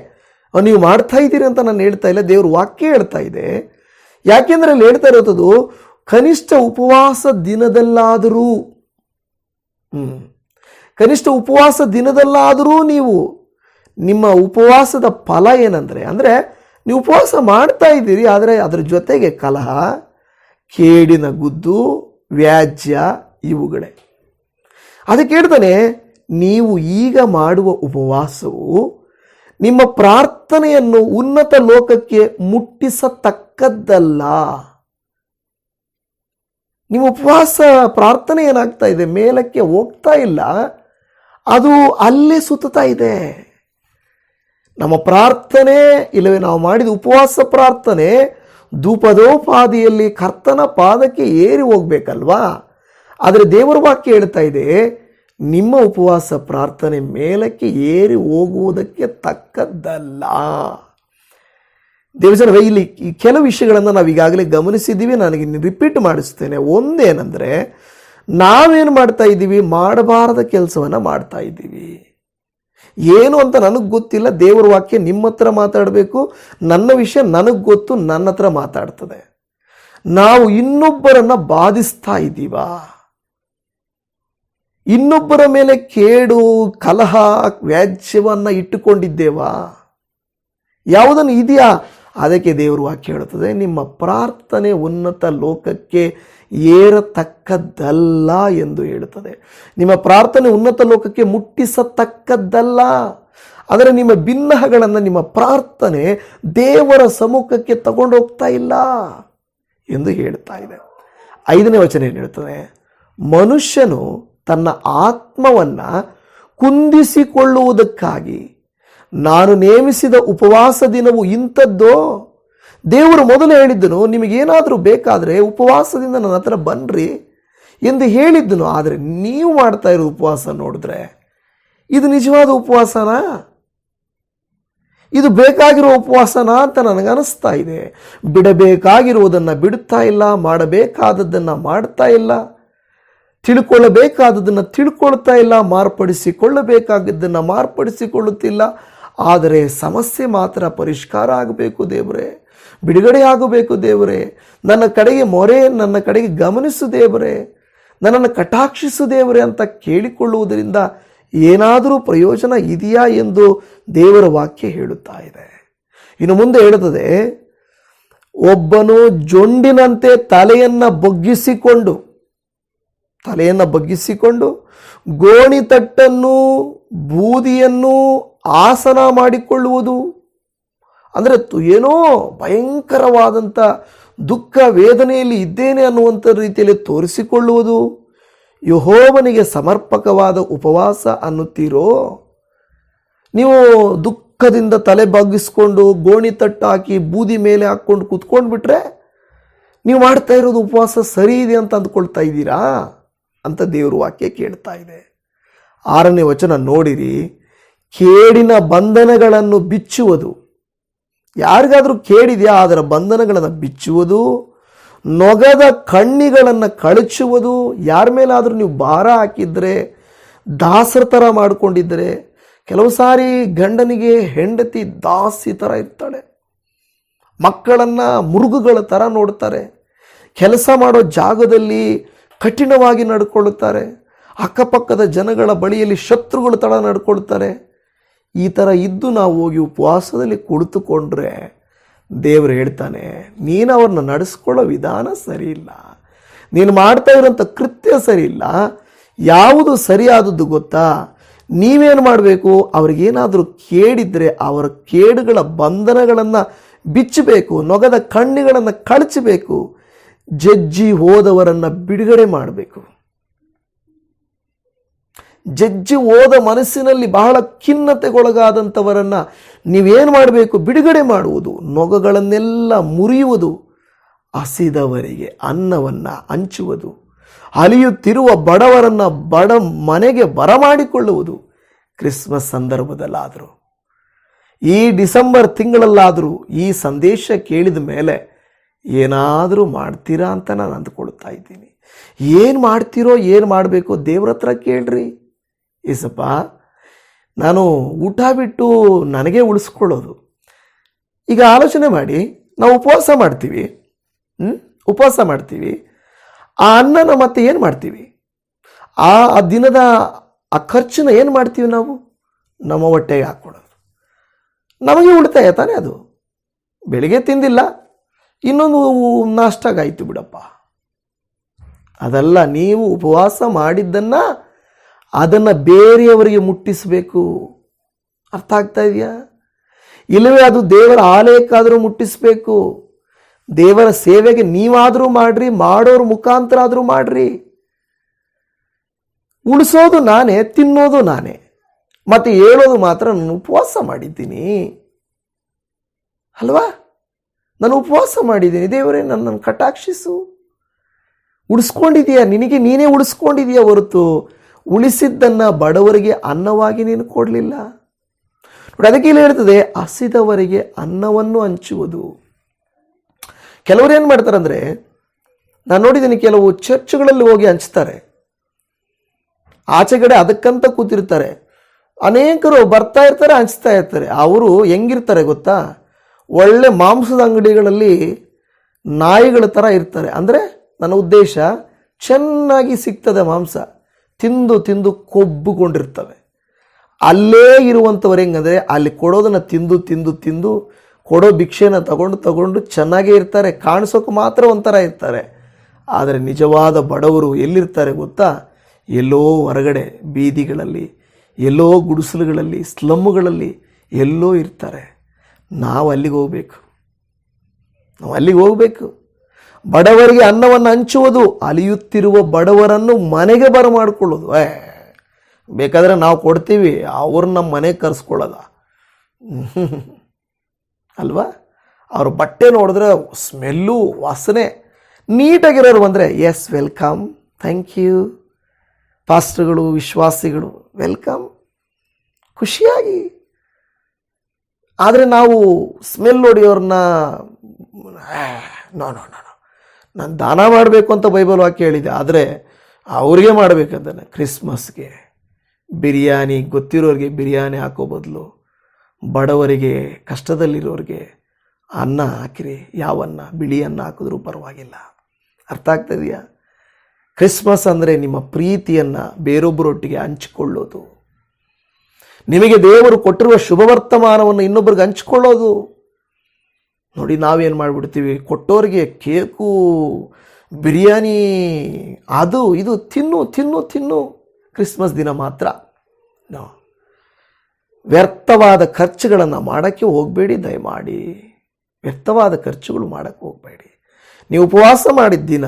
ನೀವು ಮಾಡ್ತಾ ಇದ್ದೀರಿ ಅಂತ ನಾನು ಹೇಳ್ತಾ ಇಲ್ಲ, ದೇವ್ರ ವಾಕ್ಯ ಹೇಳ್ತಾ ಇದೆ. ಯಾಕೆಂದ್ರೆ ಅಲ್ಲಿ ಹೇಳ್ತಾ ಇರೋದು ಕನಿಷ್ಠ ಉಪವಾಸ ದಿನದಲ್ಲಾದರೂ ಕನಿಷ್ಠ ಉಪವಾಸ ದಿನದಲ್ಲಾದರೂ ನೀವು ನಿಮ್ಮ ಉಪವಾಸದ ಫಲ ಏನಂದರೆ, ಅಂದರೆ ನೀವು ಉಪವಾಸ ಮಾಡ್ತಾ ಇದ್ದೀರಿ, ಆದರೆ ಅದರ ಜೊತೆಗೆ ಕಲಹ, ಕೇಡಿನ ಗುದ್ದು, ವ್ಯಾಜ್ಯ ಇವುಗಳೇ. ಅದಕ್ಕೆ ಹೇಳ್ತಾನೆ, ನೀವು ಈಗ ಮಾಡುವ ಉಪವಾಸವು ನಿಮ್ಮ ಪ್ರಾರ್ಥನೆಯನ್ನು ಉನ್ನತ ಲೋಕಕ್ಕೆ ಮುಟ್ಟಿಸತಕ್ಕದ್ದಲ್ಲ. ನಿಮ್ಮ ಉಪವಾಸ, ಪ್ರಾರ್ಥನೆ ಏನಾಗ್ತಾ ಇದೆ? ಮೇಲಕ್ಕೆ ಹೋಗ್ತಾ ಇಲ್ಲ. ಅದು ಅಲ್ಲೇ ಸುತ್ತಾ ಇದೆ. ನಮ್ಮ ಪ್ರಾರ್ಥನೆ, ಇಲ್ಲವೇ ನಾವು ಮಾಡಿದ ಉಪವಾಸ ಪ್ರಾರ್ಥನೆ, ಧೂಪದೋಪಾದಿಯಲ್ಲಿ ಕರ್ತನ ಪಾದಕ್ಕೆ ಏರಿ ಹೋಗ್ಬೇಕಲ್ವಾ? ಆದರೆ ದೇವರ ವಾಕ್ಯ ಹೇಳ್ತಾ ಇದೆ, ನಿಮ್ಮ ಉಪವಾಸ ಪ್ರಾರ್ಥನೆ ಮೇಲಕ್ಕೆ ಏರಿ ಹೋಗುವುದಕ್ಕೆ ತಕ್ಕದ್ದಲ್ಲ. ದೇವಜನ ಇಲ್ಲಿ ಈ ಕೆಲವು ವಿಷಯಗಳನ್ನು ನಾವು ಈಗಾಗಲೇ ಗಮನಿಸಿದ್ದೀವಿ ನನಗೆ ರಿಪೀಟ್ ಮಾಡಿಸ್ತೇನೆ. ಒಂದೇನೆಂದರೆ, ನಾವೇನು ಮಾಡ್ತಾ ಇದ್ದೀವಿ? ಮಾಡಬಾರದ ಕೆಲಸವನ್ನು ಮಾಡ್ತಾ ಇದ್ದೀವಿ. ಏನು ಅಂತ ನನಗೆ ಗೊತ್ತಿಲ್ಲ. ದೇವರ ವಾಕ್ಯ ನಿಮ್ಮ ಹತ್ರ ಮಾತಾಡಬೇಕು. ನನ್ನ ವಿಷಯ ನನಗೆ ಗೊತ್ತು. ನನ್ನ ಹತ್ರ ಮಾತಾಡ್ತದೆ. ನಾವು ಇನ್ನೊಬ್ಬರನ್ನು ಬಾಧಿಸ್ತಾ ಇದ್ದೀವಾ? ಇನ್ನೊಬ್ಬರ ಮೇಲೆ ಕೇಡು, ಕಲಹ, ವ್ಯಾಜ್ಯವನ್ನು ಇಟ್ಟುಕೊಂಡಿದ್ದೇವಾ? ಯಾವುದನ್ನು ಇದೆಯಾ? ಅದಕ್ಕೆ ದೇವರು ವಾಕ್ಯ ಹೇಳುತ್ತದೆ, ನಿಮ್ಮ ಪ್ರಾರ್ಥನೆ ಉನ್ನತ ಲೋಕಕ್ಕೆ ಏರತಕ್ಕದ್ದಲ್ಲ ಎಂದು ಹೇಳುತ್ತದೆ. ನಿಮ್ಮ ಪ್ರಾರ್ಥನೆ ಉನ್ನತ ಲೋಕಕ್ಕೆ ಮುಟ್ಟಿಸತಕ್ಕದ್ದಲ್ಲ, ಆದರೆ ನಿಮ್ಮ ಭಿನ್ನಹಗಳನ್ನು ನಿಮ್ಮ ಪ್ರಾರ್ಥನೆ ದೇವರ ಸಮ್ಮುಖಕ್ಕೆ ತಗೊಂಡೋಗ್ತಾ ಇಲ್ಲ ಎಂದು ಹೇಳ್ತಾ ಇದೆ. ಐದನೇ ವಚನ ಏನು ಹೇಳ್ತದೆ? ಮನುಷ್ಯನು ತನ್ನ ಆತ್ಮವನ್ನು ಕುಂದಿಸಿಕೊಳ್ಳುವುದಕ್ಕಾಗಿ ನಾನು ನೇಮಿಸಿದ ಉಪವಾಸ ದಿನವು ಇಂಥದ್ದೋ? ದೇವರು ಮೊದಲು ಹೇಳಿದ್ದನು, ನಿಮಗೇನಾದರೂ ಬೇಕಾದರೆ ಉಪವಾಸದಿಂದ ನನ್ನ ಹತ್ರ ಬನ್ನಿರಿ ಎಂದು ಹೇಳಿದ್ದನು. ಆದರೆ ನೀವು ಮಾಡ್ತಾ ಇರೋ ಉಪವಾಸ ನೋಡಿದ್ರೆ ಇದು ನಿಜವಾದ ಉಪವಾಸನಾ? ಇದು ಬೇಕಾಗಿರೋ ಉಪವಾಸನ ಅಂತ ನನಗನ್ನಿಸ್ತಾ ಇದೆ. ಬಿಡಬೇಕಾಗಿರುವುದನ್ನು ಬಿಡುತ್ತಾ ಇಲ್ಲ, ಮಾಡಬೇಕಾದದ್ದನ್ನು ಮಾಡ್ತಾ ಇಲ್ಲ ತಿಳ್ಕೊಳ್ಳಬೇಕಾದದನ್ನು ತಿಳ್ಕೊಳ್ತಾ ಇಲ್ಲ ಮಾರ್ಪಡಿಸಿಕೊಳ್ಳಬೇಕಾಗಿದ್ದನ್ನು ಮಾರ್ಪಡಿಸಿಕೊಳ್ಳುತ್ತಿಲ್ಲ ಆದರೆ ಸಮಸ್ಯೆ ಮಾತ್ರ ಪರಿಷ್ಕಾರ ಆಗಬೇಕು ದೇವರೇ ಬಿಡುಗಡೆ ಆಗಬೇಕು ದೇವರೇ. ನನ್ನ ಕಡೆಗೆ ಮೊರೆ, ನನ್ನ ಕಡೆಗೆ ಗಮನಿಸು ದೇವರೇ. ನನ್ನನ್ನು ಕಟಾಕ್ಷಿಸು ದೇವರೇ ಅಂತ ಕೇಳಿಕೊಳ್ಳುವುದರಿಂದ ಏನಾದರೂ ಪ್ರಯೋಜನ ಇದೆಯಾ ಎಂದು ದೇವರ ವಾಕ್ಯ ಹೇಳುತ್ತಾ ಇದೆ. ಇನ್ನು ಮುಂದೆ ಹೇಳುತ್ತದೆ, ಒಬ್ಬನು ಜೊಂಡಿನಂತೆ ತಲೆಯನ್ನು ಬಗ್ಗಿಸಿಕೊಂಡು ತಲೆಯನ್ನು ಬಗ್ಗಿಸಿಕೊಂಡು ಗೋಣಿತಟ್ಟನ್ನು, ಬೂದಿಯನ್ನು ಆಸನ ಮಾಡಿಕೊಳ್ಳುವುದು. ಅಂದರೆ ಏನೋ ಭಯಂಕರವಾದಂಥ ದುಃಖ ವೇದನೆಯಲ್ಲಿ ಇದ್ದೇನೆ ಅನ್ನುವಂಥ ರೀತಿಯಲ್ಲಿ ತೋರಿಸಿಕೊಳ್ಳುವುದು. ಯಹೋವನಿಗೆ ಸಮರ್ಪಕವಾದ ಉಪವಾಸ ಅನ್ನುತ್ತೀರೋ? ನೀವು ದುಃಖದಿಂದ ತಲೆ ಬಗ್ಗಿಸ್ಕೊಂಡು ಗೋಣಿ ತಟ್ಟು ಹಾಕಿ ಬೂದಿ ಮೇಲೆ ಹಾಕ್ಕೊಂಡು ಕೂತ್ಕೊಂಡು ಬಿಟ್ರೆ ನೀವು ಮಾಡ್ತಾ ಇರೋದು ಉಪವಾಸ ಸರಿ ಇದೆ ಅಂತ ಅಂದ್ಕೊಳ್ತಾ ಇದ್ದೀರಾ? ಅಂತ ದೇವ್ರ ವಾಕ್ಯ ಕೇಳ್ತಾ ಇದೆ. ಆರನೇ ವಚನ ನೋಡಿರಿ. ಕೇಡಿನ ಬಂಧನಗಳನ್ನು ಬಿಚ್ಚುವುದು. ಯಾರಿಗಾದರೂ ಕೇಡಿದೆಯಾ? ಅದರ ಬಂಧನಗಳನ್ನು ಬಿಚ್ಚುವುದು. ನೊಗದ ಕಣ್ಣಿಗಳನ್ನು ಕಳಚುವುದು. ಯಾರ ಮೇಲಾದರೂ ನೀವು ಭಾರ ಹಾಕಿದ್ರೆ, ದಾಸರ ಥರ ಮಾಡಿಕೊಂಡಿದ್ದರೆ ಕೆಲವು ಸಾರಿ ಗಂಡನಿಗೆ ಹೆಂಡತಿ ದಾಸಿ ಥರ ಇರ್ತಾಳೆ. ಮಕ್ಕಳನ್ನು ಮುರುಗುಗಳ ಥರ ನೋಡ್ತಾರೆ. ಕೆಲಸ ಮಾಡೋ ಜಾಗದಲ್ಲಿ ಕಠಿಣವಾಗಿ ನಡ್ಕೊಳ್ಳುತ್ತಾರೆ. ಅಕ್ಕಪಕ್ಕದ ಜನಗಳ ಬಳಿಯಲ್ಲಿ ಶತ್ರುಗಳ ಥರ ನಡ್ಕೊಳ್ತಾರೆ ಈ ಥರ ಇದ್ದು ನಾವು ಹೋಗಿ ಉಪವಾಸದಲ್ಲಿ ಕುಳಿತುಕೊಂಡ್ರೆ ದೇವರು ಹೇಳ್ತಾನೆ, ನೀನು ಅವ್ರನ್ನ ನಡೆಸ್ಕೊಳ್ಳೋ ವಿಧಾನ ಸರಿ ಇಲ್ಲ ನೀನು ಮಾಡ್ತಾ ಇರೋಂಥ ಕೃತ್ಯ ಸರಿ ಇಲ್ಲ ಯಾವುದು ಸರಿಯಾದದ್ದು ಗೊತ್ತಾ? ನೀವೇನು ಮಾಡಬೇಕು? ಅವ್ರಿಗೇನಾದರೂ ಕೇಳಿದರೆ ಅವರ ಕೇಡುಗಳ ಬಂಧನಗಳನ್ನು ಬಿಚ್ಚಬೇಕು, ನೊಗದ ಕಣ್ಣಿಗಳನ್ನು ಕಳಚಬೇಕು, ಜಜ್ಜಿ ಹೋದವರನ್ನು ಬಿಡುಗಡೆ ಮಾಡಬೇಕು. ಜಜ್ಜಿ ಹೋದ ಮನಸ್ಸಿನಲ್ಲಿ ಬಹಳ ಖಿನ್ನತೆಗೊಳಗಾದಂಥವರನ್ನು ನೀವೇನು ಮಾಡಬೇಕು? ಬಿಡುಗಡೆ ಮಾಡುವುದು. ನೊಗಗಳನ್ನೆಲ್ಲ ಮುರಿಯುವುದು ಹಸಿದವರಿಗೆ, ಅನ್ನವನ್ನು ಹಂಚುವುದು. ಅಲಿಯುತ್ತಿರುವ ಬಡವರನ್ನು ಬಡ ಮನೆಗೆ ಬರಮಾಡಿಕೊಳ್ಳುವುದು ಕ್ರಿಸ್ಮಸ್ ಸಂದರ್ಭದಲ್ಲಾದರೂ. ಈ ಡಿಸೆಂಬರ್ ತಿಂಗಳಲ್ಲಾದರೂ ಈ ಸಂದೇಶ ಕೇಳಿದ ಮೇಲೆ ಏನಾದರೂ ಮಾಡ್ತೀರಾ ಅಂತ ನಾನು ಅಂದ್ಕೊಳ್ತಾ ಇದ್ದೀನಿ. ಏನು ಮಾಡ್ತೀರೋ, ಏನು ಮಾಡಬೇಕು ದೇವ್ರ ಹತ್ರ ಕೇಳ್ರಿ. ಏಸಪ್ಪ, ನಾನು ಊಟ ಬಿಟ್ಟು ನನಗೆ ಉಳಿಸ್ಕೊಳ್ಳೋದು. ಈಗ ಆಲೋಚನೆ ಮಾಡಿ, ನಾವು ಉಪವಾಸ ಮಾಡ್ತೀವಿ? ಉಪವಾಸ ಮಾಡ್ತೀವಿ. ಆ ಅನ್ನನ ಮತ್ತೆ ಏನು ಮಾಡ್ತೀವಿ? ಆ ಆ ದಿನದ ಆ ಖರ್ಚನ್ನ ಏನು ಮಾಡ್ತೀವಿ ನಾವು? ನಮ್ಮ ಹೊಟ್ಟೆಗೆ ಹಾಕ್ಕೊಳ್ಳೋದು. ನಮಗೆ ಉಳಿತಾಯ ತಾನೇ ಅದು. ಬೆಳಿಗ್ಗೆ ತಿಂದಿಲ್ಲ, ಇನ್ನೊಂದು ನಾಷ್ಟಾಗಾಯಿತು ಬಿಡಪ್ಪ. ಅದಲ್ಲ, ನೀವು ಉಪವಾಸ ಮಾಡಿದ್ದನ್ನು ಅದನ್ನು ಬೇರೆಯವರಿಗೆ ಮುಟ್ಟಿಸಬೇಕು. ಅರ್ಥ ಆಗ್ತಾ ಇದೆಯಾ? ಇಲ್ಲವೇ ಅದು ದೇವರ ಆಲಯಕ್ಕಾದರೂ ಮುಟ್ಟಿಸಬೇಕು. ದೇವರ ಸೇವೆಗೆ ನೀವಾದರೂ ಮಾಡ್ರಿ, ಮಾಡೋರ ಮುಖಾಂತರ ಆದರೂ ಮಾಡ್ರಿ. ಉಳಿಸೋದು ನಾನೇ, ತಿನ್ನೋದು ನಾನೇ. ಮತ್ತೆ ಹೇಳೋದು ಮಾತ್ರ ನಾನು ಉಪವಾಸ ಮಾಡಿದ್ದೀನಿ. ಅಲ್ವಾ? ನಾನು ಉಪವಾಸ ಮಾಡಿದ್ದೀನಿ. ದೇವರೇ, ನನ್ನನ್ನು ಕಟಾಕ್ಷಿಸು. ಉಳಿಸ್ಕೊಂಡಿದೀಯ ನಿನಗೆ ನೀನೇ ಉಳಿಸ್ಕೊಂಡಿದೀಯ ಹೊರತು? ಉಳಿಸಿದ್ದನ್ನು ಬಡವರಿಗೆ ಅನ್ನವಾಗಿ ನೀನು ಕೊಡಲಿಲ್ಲ. ನೋಡಿ, ಅದಕ್ಕೆ ಇಲ್ಲಿ ಹೇಳ್ತದೆ, ಹಸಿದವರಿಗೆ ಅನ್ನವನ್ನು ಹಂಚುವುದು. ಕೆಲವರು ಏನು ಮಾಡ್ತಾರೆ ಅಂದರೆ ನಾನು ನೋಡಿದ್ದೀನಿ ಕೆಲವು ಚರ್ಚ್ಗಳಲ್ಲಿ ಹೋಗಿ ಹಂಚ್ತಾರೆ. ಆಚೆಗಡೆ ಅದಕ್ಕಂತ ಕೂತಿರ್ತಾರೆ. ಅನೇಕರು ಬರ್ತಾ ಇರ್ತಾರೆ, ಹಂಚ್ತಾ ಇರ್ತಾರೆ. ಅವರು ಹೆಂಗಿರ್ತಾರೆ ಗೊತ್ತಾ? ಒಳ್ಳೆ ಮಾಂಸದ ಅಂಗಡಿಗಳಲ್ಲಿ ನಾಯಿಗಳ ಥರ ಇರ್ತಾರೆ. ಅಂದರೆ ನನ್ನ ಉದ್ದೇಶ, ಚೆನ್ನಾಗಿ ಸಿಗ್ತದೆ ಮಾಂಸ. ತಿಂದು ತಿಂದು ಕೊಬ್ಬುಕೊಂಡಿರ್ತವೆ ಅಲ್ಲೇ ಇರುವಂಥವ್ರು ಹೆಂಗಂದರೆ ಅಲ್ಲಿ ಕೊಡೋದನ್ನು ತಿಂದು ತಿಂದು ತಿಂದು ಕೊಡೋ ಭಿಕ್ಷೆನ ತಗೊಂಡು ತಗೊಂಡು ಚೆನ್ನಾಗೇ ಇರ್ತಾರೆ, ಕಾಣಿಸೋಕೆ ಮಾತ್ರ ಒಂಥರ ಇರ್ತಾರೆ. ಆದರೆ ನಿಜವಾದ ಬಡವರು ಎಲ್ಲಿರ್ತಾರೆ ಗೊತ್ತಾ? ಎಲ್ಲೋ ಹೊರಗಡೆ ಬೀದಿಗಳಲ್ಲಿ, ಎಲ್ಲೋ ಗುಡಿಸಲುಗಳಲ್ಲಿ, ಸ್ಲಮ್ಮುಗಳಲ್ಲಿ ಎಲ್ಲೋ ಇರ್ತಾರೆ. ನಾವು ಅಲ್ಲಿಗೆ ಹೋಗ್ಬೇಕು. ನಾವು ಅಲ್ಲಿಗೆ ಹೋಗಬೇಕು. ಬಡವರಿಗೆ ಅನ್ನವನ್ನು ಹಂಚುವುದು, ಅಲಿಯುತ್ತಿರುವ ಬಡವರನ್ನು ಮನೆಗೆ ಬರಮಾಡಿಕೊಳ್ಳೋದು ಏ, ಬೇಕಾದರೆ ನಾವು ಕೊಡ್ತೀವಿ ಅವ್ರು ನಮ್ಮ ಮನೆಗೆ ಕರೆಸ್ಕೊಳ್ಳೋದ? ಅಲ್ವಾ? ಅವ್ರ ಬಟ್ಟೆ ನೋಡಿದ್ರೆ ಸ್ಮೆಲ್ಲು, ವಾಸನೆ ನೀಟಾಗಿರೋರು ಬಂದರೆ ಎಸ್ ವೆಲ್ಕಮ್ ಥ್ಯಾಂಕ್ ಯು ಪಾಸ್ಟ್ರುಗಳು, ವಿಶ್ವಾಸಿಗಳು ವೆಲ್ಕಮ್ ಖುಷಿಯಾಗಿ. ಆದರೆ ನಾವು ಸ್ಮೆಲ್ ಹೊಡೆಯೋರನ್ನ ನೋ ನೋ ನೋ ನೋ ನಾನು ದಾನ ಮಾಡಬೇಕು ಅಂತ ಬೈಬಲ್ ವಾಕ್ಯ ಹೇಳಿದೆ, ಆದರೆ ಅವ್ರಿಗೆ ಮಾಡಬೇಕಂತಾನೆ ಕ್ರಿಸ್ಮಸ್ಗೆ. ಬಿರಿಯಾನಿ, ಗೊತ್ತಿರೋರಿಗೆ ಬಿರಿಯಾನಿ ಹಾಕೋ ಬದಲು, ಬಡವರಿಗೆ, ಕಷ್ಟದಲ್ಲಿರೋರಿಗೆ ಅನ್ನ ಹಾಕಿರಿ, ಯಾವ ಅನ್ನ? ಬಿಳಿ ಅನ್ನ ಹಾಕಿದ್ರೂ ಪರವಾಗಿಲ್ಲ. ಅರ್ಥ ಆಗ್ತದೆಯಾ ಕ್ರಿಸ್ಮಸ್ ಅಂದರೆ ನಿಮ್ಮ ಪ್ರೀತಿಯನ್ನು ಬೇರೊಬ್ಬರೊಟ್ಟಿಗೆ ಹಂಚಿಕೊಳ್ಳೋದು. ನಿಮಗೆ ದೇವರು ಕೊಟ್ಟಿರುವ ಶುಭ ವರ್ತಮಾನವನ್ನು ಇನ್ನೊಬ್ಬರಿಗೆ ಹಂಚ್ಕೊಳ್ಳೋದು. ನೋಡಿ ನಾವೇನು ಮಾಡಿಬಿಡ್ತೀವಿ? ಕೊಟ್ಟೋರಿಗೆ ಕೇಕು, ಬಿರಿಯಾನಿ, ಅದು, ಇದು ತಿನ್ನು ತಿನ್ನು ತಿನ್ನು. ಕ್ರಿಸ್ಮಸ್ ದಿನ ಮಾತ್ರ. ವ್ಯರ್ಥವಾದ ಖರ್ಚುಗಳನ್ನು ಮಾಡೋಕ್ಕೆ ಹೋಗಬೇಡಿ, ದಯಮಾಡಿ. ವ್ಯರ್ಥವಾದ ಖರ್ಚುಗಳು ಮಾಡೋಕ್ಕೆ ಹೋಗಬೇಡಿ. ನೀವು ಉಪವಾಸ ಮಾಡಿದ ದಿನ,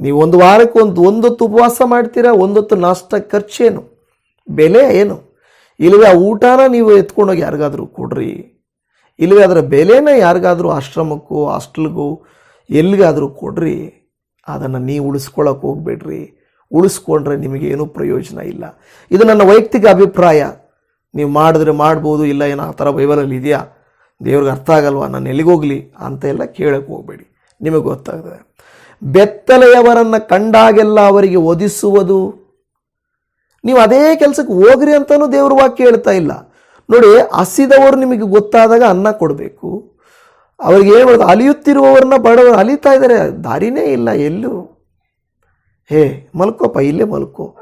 ನೀವು ಒಂದು ವಾರಕ್ಕೆ ಒಂದು, ಒಂದೊತ್ತು ಉಪವಾಸ ಮಾಡ್ತೀರಾ, ಒಂದೊತ್ತು ನಾಷ್ಟ ಖರ್ಚೇನು? ಬೆಲೆ ಏನು? ಇಲ್ಲವೇ ಆ ಊಟನ ನೀವು ಎತ್ಕೊಂಡೋಗಿ ಯಾರಿಗಾದರೂ ಕೊಡ್ರಿ. ಇಲ್ಲವೇ ಅದರ ಬೆಲೆನ ಯಾರಿಗಾದರೂ ಆಶ್ರಮಕ್ಕೂ, ಹಾಸ್ಟೆಲ್ಗೂ, ಎಲ್ಲಿಗಾದರೂ ಕೊಡ್ರಿ. ಅದನ್ನು ನೀವು ಉಳಿಸ್ಕೊಳ್ಳೋಕೆ ಹೋಗ್ಬೇಡ್ರಿ. ಉಳಿಸ್ಕೊಂಡ್ರೆ ನಿಮಗೇನೂ ಪ್ರಯೋಜನ ಇಲ್ಲ. ಇದು ನನ್ನ ವೈಯಕ್ತಿಕ ಅಭಿಪ್ರಾಯ. ನೀವು ಮಾಡಿದ್ರೆ ಮಾಡ್ಬೋದು, ಇಲ್ಲ ಏನೋ ಆ ಥರ ಬೈಬಲಲ್ಲಿ ಇದೆಯಾ? ದೇವ್ರಿಗೆ ಅರ್ಥ ಆಗಲ್ವಾ? ನಾನು ಎಲ್ಲಿಗೋಗ್ಲಿ ಅಂತ ಎಲ್ಲ ಕೇಳಕ್ಕೆ ಹೋಗಬೇಡಿ. ನಿಮಗೆ ಗೊತ್ತಾಗ್ತದೆ. ಬೆತ್ತಲೆಯವರನ್ನು ಕಂಡಾಗೆಲ್ಲ ಅವರಿಗೆ ಒದಿಸುವುದು ನೀವು ಅದೇ ಕೆಲಸಕ್ಕೆ ಹೋಗ್ರಿ ಅಂತಲೂ ದೇವ್ರ ವಾಕ್ಯ ಹೇಳ್ತಾ ಇಲ್ಲ. ನೋಡಿ, ಹಸಿದವರು ನಿಮಗೆ ಗೊತ್ತಾದಾಗ ಅನ್ನ ಕೊಡಬೇಕು. ಅವ್ರಿಗೆ ಏನು ಮಾಡೋದು? ಅಲಿಯುತ್ತಿರುವವ್ರನ್ನ ಬಡವರು ಅಲಿತಾ ಇದ್ದಾರೆ. ದಾರಿನೇ ಇಲ್ಲ, ಎಲ್ಲೂ. ಹೇ, ಮಲ್ಕೋಪ್ಪ, ಇಲ್ಲೇ ಮಲ್ಕೋ.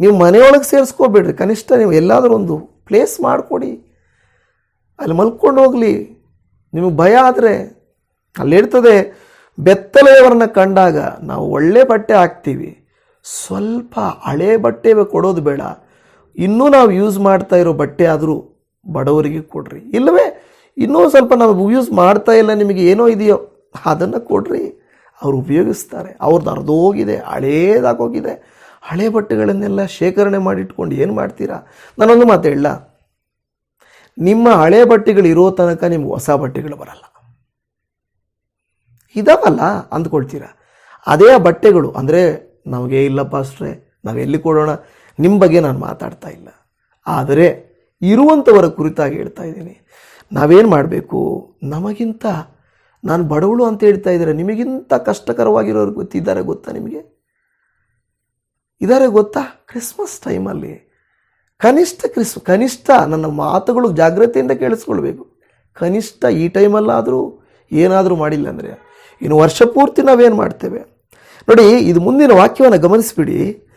ನೀವು ಮನೆಯೊಳಗೆ ಸೇರಿಸ್ಕೋಬೇಡ್ರಿ, ಕನಿಷ್ಠ ನೀವು ಎಲ್ಲಾದರೂ ಒಂದು ಪ್ಲೇಸ್ ಮಾಡಿಕೊಡಿ. ಅಲ್ಲಿ ಮಲ್ಕೊಂಡು ಹೋಗಲಿ. ನಿಮಗೆ ಭಯ ಆದರೆ, ಅಲ್ಲಿ ಹೇಳ್ತದೆ, ಬೆತ್ತಲೆಯವರನ್ನ ಕಂಡಾಗ ನಾವು ಒಳ್ಳೆ ಬಟ್ಟೆ ಹಾಕ್ತೀವಿ. ಸ್ವಲ್ಪ ಹಳೆ ಬಟ್ಟೆ ಕೊಡೋದು ಬೇಡ. ಇನ್ನೂ ನಾವು ಯೂಸ್ ಮಾಡ್ತಾ ಇರೋ ಬಟ್ಟೆ ಆದರೂ ಬಡವರಿಗೆ ಕೊಡ್ರಿ. ಇಲ್ಲವೇ, ಇನ್ನೂ ಸ್ವಲ್ಪ ನಾವು ಯೂಸ್ ಮಾಡ್ತಾ ಇಲ್ಲ ನಿಮಗೆ ಏನೋ ಇದೆಯೋ, ಅದನ್ನು ಕೊಡ್ರಿ. ಅವರು ಉಪಯೋಗಿಸ್ತಾರೆ. ಅವ್ರದ್ದು ಅರ್ಧೋಗಿದೆ, ಹಳೇದಾಗೋಗಿದೆ. ಹಳೆ ಬಟ್ಟೆಗಳನ್ನೆಲ್ಲ ಶೇಖರಣೆ ಮಾಡಿಟ್ಕೊಂಡು ಏನು ಮಾಡ್ತೀರಾ? ನಾನೊಂದು ಮಾತು ಹೇಳ ನಿಮ್ಮ ಹಳೆ ಬಟ್ಟೆಗಳು ಇರೋ ತನಕ ನಿಮ್ಗೆ ಹೊಸ ಬಟ್ಟೆಗಳು ಬರಲ್ಲ. ಇದಾವಲ್ಲ ಅಂದ್ಕೊಳ್ತೀರಾ? ಅದೇ ಬಟ್ಟೆಗಳು, ಅಂದರೆ ನಮಗೆ ಇಲ್ಲಪ್ಪ ಅಷ್ಟೇ, ನಾವು ಎಲ್ಲಿ ಕೊಡೋಣ? ನಿಮ್ಮ ಬಗ್ಗೆ ನಾನು ಮಾತಾಡ್ತಾ ಇಲ್ಲ. ಆದರೆ ಇರುವಂಥವರ ಕುರಿತಾಗಿ ಹೇಳ್ತಾ ಇದ್ದೀನಿ. ನಾವೇನು ಮಾಡಬೇಕು? ನಮಗಿಂತ ನಾನು ಬಡವಳು ಅಂತ ಹೇಳ್ತಾ ಇದ್ದಾರೆ. ನಿಮಗಿಂತ ಕಷ್ಟಕರವಾಗಿರೋರು ಗೊತ್ತಿದ್ದಾರೆ ಗೊತ್ತಾ ನಿಮಗೆ? ಇದ್ದಾರೆ ಗೊತ್ತಾ? ಕ್ರಿಸ್ಮಸ್ ಟೈಮಲ್ಲಿ ಕನಿಷ್ಠ ಕ್ರಿಸ್ ಕನಿಷ್ಠ ನನ್ನ ಮಾತುಗಳು ಜಾಗ್ರತೆಯಿಂದ ಕೇಳಿಸ್ಕೊಳ್ಬೇಕು. ಕನಿಷ್ಠ ಈ ಟೈಮಲ್ಲಾದರೂ ಏನಾದರೂ ಮಾಡಿಲ್ಲ ಅಂದರೆ ಇನ್ನು ವರ್ಷ ಪೂರ್ತಿ ನಾವೇನು ಮಾಡ್ತೇವೆ? ನೋಡಿ, ಇದು ಮುಂದಿನ ವಾಕ್ಯವನ್ನು ಗಮನಿಸಿಬಿಡಿ.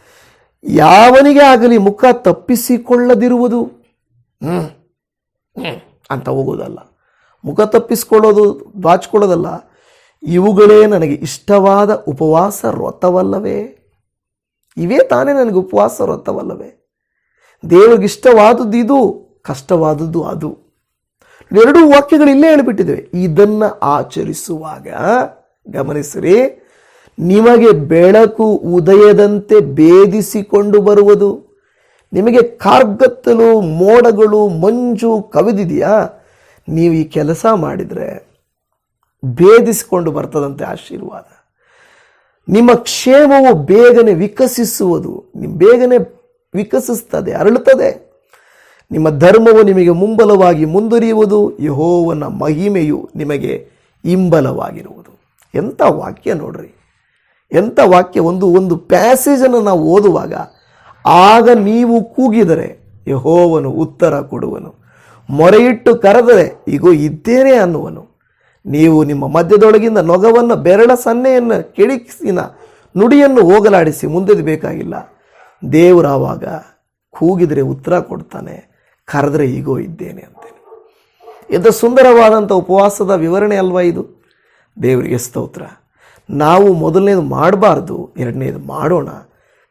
ಯಾವನಿಗೆ ಆಗಲಿ ಮುಖ ತಪ್ಪಿಸಿಕೊಳ್ಳದಿರುವುದು? ಅಂತ ಹೋಗೋದಲ್ಲ. ಮುಖ ತಪ್ಪಿಸ್ಕೊಳ್ಳೋದು ಬಾಚ್ಕೊಳ್ಳೋದಲ್ಲ ಇವುಗಳೇ ನನಗೆ ಇಷ್ಟವಾದ ಉಪವಾಸ ವ್ರತವಲ್ಲವೇ? ಇವೇ ತಾನೇ ನನಗೆ ಉಪವಾಸ ವ್ರತವಲ್ಲವೇ? ದೇವರಿಗೆ ಇಷ್ಟವಾದದ್ದು ಇದು, ಕಷ್ಟವಾದದ್ದು ಅದು. ಎರಡೂ ವಾಕ್ಯಗಳು ಇಲ್ಲೇ ಹೇಳಿಬಿಟ್ಟಿದ್ದೇವೆ. ಇದನ್ನು ಆಚರಿಸುವಾಗ, ಗಮನಿಸಿರಿ. ನಿಮಗೆ ಬೆಳಕು ಉದಯದಂತೆ ಭೇದಿಸಿಕೊಂಡು ಬರುವುದು? ನಿಮಗೆ ಕಾರ್ಗತ್ತಲು, ಮೋಡಗಳು, ಮಂಜು ಕವಿದಿದೆಯಾ? ನೀವು ಈ ಕೆಲಸ ಮಾಡಿದರೆ ಭೇದಿಸಿಕೊಂಡು ಬರ್ತದಂತೆ ಆಶೀರ್ವಾದ. ನಿಮ್ಮ ಕ್ಷೇಮವು ಬೇಗನೆ ವಿಕಸಿಸುವುದು ನಿಮ್ಮ ಬೇಗನೆ ವಿಕಸಿಸ್ತದೆ, ಅರಳುತ್ತದೆ. ನಿಮ್ಮ ಧರ್ಮವು ನಿಮಗೆ ಮುಂಬಲವಾಗಿ ಮುಂದುವರಿಯುವುದು, ಯಹೋವನ ಮಹಿಮೆಯು ನಿಮಗೆ ಇಂಬಲವಾಗಿರುವುದು ಎಂಥ ವಾಕ್ಯ ನೋಡ್ರಿ. ಎಂಥ ವಾಕ್ಯ? ಒಂದು ಒಂದು ಪ್ಯಾಸೇಜನ್ನು ನಾವು ಓದುವಾಗ, ಆಗ ನೀವು ಕೂಗಿದರೆ, ಯಹೋವನು ಉತ್ತರ ಕೊಡುವನು. ಮೊರೆಯಿಟ್ಟು ಕರೆದರೆ ಈಗೋ ಇದ್ದೇನೆ ಅನ್ನುವನು. ನೀವು ನಿಮ್ಮ ಮಧ್ಯದೊಳಗಿಂದ ನೊಗವನ್ನು ಬೆರಳ ಸನ್ನೆಯನ್ನು ಕೆಡಿಸಿನ ನುಡಿಯನ್ನು ಹೋಗಲಾಡಿಸಿ ಮುಂದೆದು ಬೇಕಾಗಿಲ್ಲ. ದೇವರಾವಾಗ ಕೂಗಿದರೆ ಉತ್ತರ ಕೊಡ್ತಾನೆ, ಕರೆದ್ರೆ ಈಗೋ ಇದ್ದೇನೆ ಅಂತೇನೆ ಎಂಥ ಸುಂದರವಾದಂಥ ಉಪವಾಸದ ವಿವರಣೆ ಅಲ್ವಾ ಇದು? ದೇವರಿಗೆ ಸ್ತೋತ್ರ. ನಾವು ಮೊದಲನೇದು ಮಾಡಬಾರ್ದು, ಎರಡನೇದು ಮಾಡೋಣ.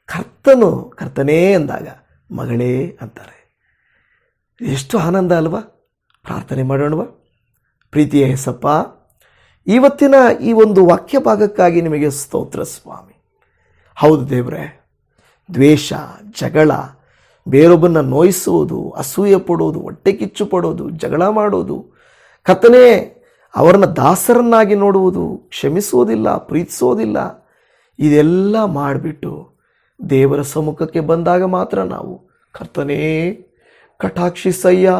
ಕರ್ತನು ಕರ್ತನೇ ಅಂದಾಗ ಮಗಳೇ ಅಂತಾರೆ. ಎಷ್ಟು ಆನಂದ ಅಲ್ವಾ? ಪ್ರಾರ್ಥನೆ ಮಾಡೋಣವಾ ಪ್ರೀತಿಯ ಹೆಸಪ್ಪ, ಇವತ್ತಿನ ಈ ಒಂದು ವಾಕ್ಯ ಭಾಗಕ್ಕಾಗಿ ನಿಮಗೆ ಸ್ತೋತ್ರ ಸ್ವಾಮಿ. ಹೌದು ದೇವ್ರೆ, ದ್ವೇಷ, ಜಗಳ ಬೇರೊಬ್ಬನ್ನ ನೋಯಿಸುವುದು ಅಸೂಯೆ ಪಡೋದು ಹೊಟ್ಟೆ ಕಿಚ್ಚು ಪಡೋದು, ಜಗಳ ಮಾಡೋದು ಕತ್ತನೆ ಅವರನ್ನ ದಾಸರನ್ನಾಗಿ ನೋಡುವುದು ಕ್ಷಮಿಸುವುದಿಲ್ಲ ಪ್ರೀತಿಸೋದಿಲ್ಲ. ಇದೆಲ್ಲ ಮಾಡಿಬಿಟ್ಟು ದೇವರ ಸಮ್ಮುಖಕ್ಕೆ ಬಂದಾಗ ಮಾತ್ರ ನಾವು ಕರ್ತನೇ ಕಟಾಕ್ಷಿಸಯ್ಯ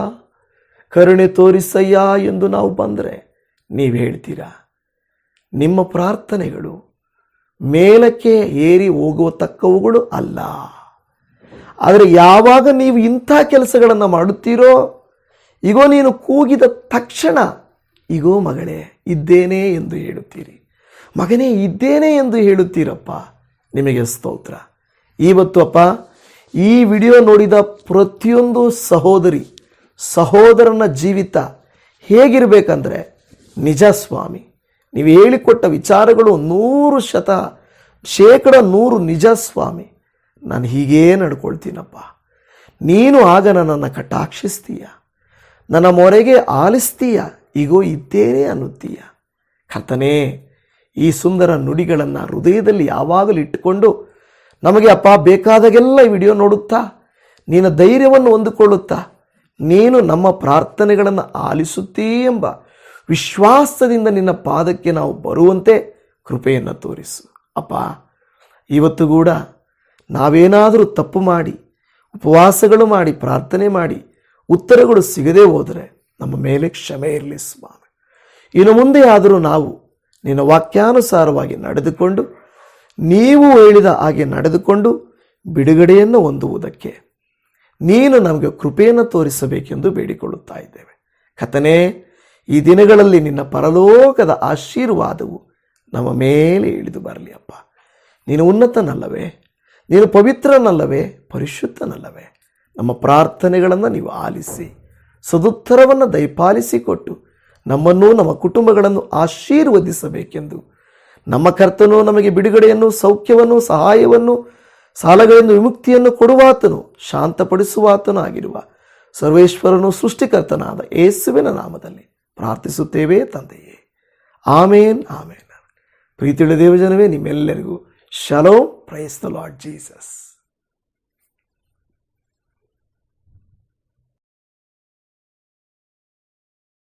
ಕರುಣೆ ತೋರಿಸಯ್ಯ ಎಂದು ನಾವು ಬಂದರೆ ನೀವು ಹೇಳ್ತೀರಾ? ನಿಮ್ಮ ಪ್ರಾರ್ಥನೆಗಳು ಮೇಲಕ್ಕೆ ಏರಿ ಹೋಗುವ ತಕ್ಕವುಗಳು ಅಲ್ಲ. ಆದರೆ ಯಾವಾಗ ನೀವು ಇಂಥ ಕೆಲಸಗಳನ್ನು ಮಾಡುತ್ತೀರೋ ಈಗೋ ನೀನು ಕೂಗಿದ ತಕ್ಷಣ ಈಗೋ ಮಗಳೇ, ಇದ್ದೇನೆ ಎಂದು ಹೇಳುತ್ತೀರಿ. ಮಗನೇ, ಇದ್ದೇನೆ ಎಂದು ಹೇಳುತ್ತೀರಪ್ಪ, ನಿಮಗೆ ಸ್ತೋತ್ರ. ಇವತ್ತು ಅಪ್ಪ, ಈ ವಿಡಿಯೋ ನೋಡಿದ ಪ್ರತಿಯೊಂದು ಸಹೋದರಿ, ಸಹೋದರನ ಜೀವಿತ ಹೇಗಿರಬೇಕಂದ್ರೆ, ನಿಜ ಸ್ವಾಮಿ, ನೀವು ಹೇಳಿಕೊಟ್ಟ ವಿಚಾರಗಳು ನೂರು ಶತ, ಶೇಕಡ ನೂರು ನಿಜ ಸ್ವಾಮಿ. ನಾನು ಹೀಗೇ ನಡ್ಕೊಳ್ತೀನಪ್ಪ. ನೀನು ಆಗ ನನ್ನನ್ನು ಕಟಾಕ್ಷಿಸ್ತೀಯ. ನನ್ನ ಮೊರೆಗೆ ಆಲಿಸ್ತೀಯ. ಈಗೋ ಇದ್ದೇನೆ ಅನ್ನುತ್ತೀಯ ಕರ್ತನೇ, ಈ ಸುಂದರ ನುಡಿಗಳನ್ನು ಹೃದಯದಲ್ಲಿ ಯಾವಾಗಲೂ ಇಟ್ಟುಕೊಂಡು ನಮಗೆ ಅಪ್ಪ ಬೇಕಾದಾಗೆಲ್ಲ ಈ ವಿಡಿಯೋ ನೋಡುತ್ತಾ ನಿನ್ನ ಧೈರ್ಯವನ್ನು ಹೊಂದಿಕೊಳ್ಳುತ್ತಾ, ನೀನು ನಮ್ಮ ಪ್ರಾರ್ಥನೆಗಳನ್ನು ಆಲಿಸುತ್ತೀ ಎಂಬ ವಿಶ್ವಾಸದಿಂದ ನಿನ್ನ ಪಾದಕ್ಕೆ ನಾವು ಬರುವಂತೆ ಕೃಪೆಯನ್ನು ತೋರಿಸು. ಅಪ್ಪ, ಇವತ್ತು ಕೂಡ ನಾವೇನಾದರೂ ತಪ್ಪು ಮಾಡಿ, ಉಪವಾಸಗಳು ಮಾಡಿ, ಪ್ರಾರ್ಥನೆ ಮಾಡಿ, ಉತ್ತರಗಳು ಸಿಗದೇ ಹೋದರೆ ನಮ್ಮ ಮೇಲೆ ಕ್ಷಮೆ ಇರಲಿ ಸ್ವಾಮಿ ಇನ್ನು ಮುಂದೆ ಆದರೂ ನಾವು ನಿನ್ನ ವಾಕ್ಯಾನುಸಾರವಾಗಿ ನಡೆದುಕೊಂಡು, ನೀವು ಹೇಳಿದ ಹಾಗೆ ನಡೆದುಕೊಂಡು ಬಿಡುಗಡೆಯನ್ನು ಹೊಂದುವುದಕ್ಕೆ ನೀನು ನಮಗೆ ಕೃಪೆಯನ್ನು ತೋರಿಸಬೇಕೆಂದು ಬೇಡಿಕೊಳ್ಳುತ್ತಾ ಇದ್ದೇವೆ. ಕಥನೇ ಈ ದಿನಗಳಲ್ಲಿ ನಿನ್ನ ಪರಲೋಕದ ಆಶೀರ್ವಾದವು ನಮ್ಮ ಮೇಲೆ ಇಳಿದು ಬರಲಿ ಅಪ್ಪ. ನೀನು ಉನ್ನತನಲ್ಲವೇ, ನೀನು ಪವಿತ್ರನಲ್ಲವೇ, ಪರಿಶುದ್ಧನಲ್ಲವೇ. ನಮ್ಮ ಪ್ರಾರ್ಥನೆಗಳನ್ನು ನೀವು ಆಲಿಸಿ. ಸದುತ್ತರವನ್ನು ದಯಪಾಲಿಸಿಕೊಟ್ಟು ನಮ್ಮನ್ನು, ನಮ್ಮ ಕುಟುಂಬಗಳನ್ನು ಆಶೀರ್ವದಿಸಬೇಕೆಂದು. ನಮ್ಮ ಕರ್ತನು ನಮಗೆ ಬಿಡುಗಡೆಯನ್ನು, ಸೌಖ್ಯವನ್ನು, ಸಹಾಯವನ್ನು, ಸಾಲಗಳಿಂದ ವಿಮುಕ್ತಿಯನ್ನು ಕೊಡುವಾತನು ಶಾಂತಪಡಿಸುವಾತನು ಆಗಿರುವ ಸರ್ವೇಶ್ವರನು ಸೃಷ್ಟಿಕರ್ತನಾದ ಯೇಸುವಿನ ನಾಮದಲ್ಲಿ ಪ್ರಾರ್ಥಿಸುತ್ತೇವೆ ತಂದೆಯೇ. ಆಮೇನ್ ಆಮೇನ್. ಪ್ರೀತಿಯುಳ್ಳ ದೇವಜನವೇ, ನಿಮ್ಮೆಲ್ಲರಿಗೂ ಶಲೋ. Praise the lord Jesus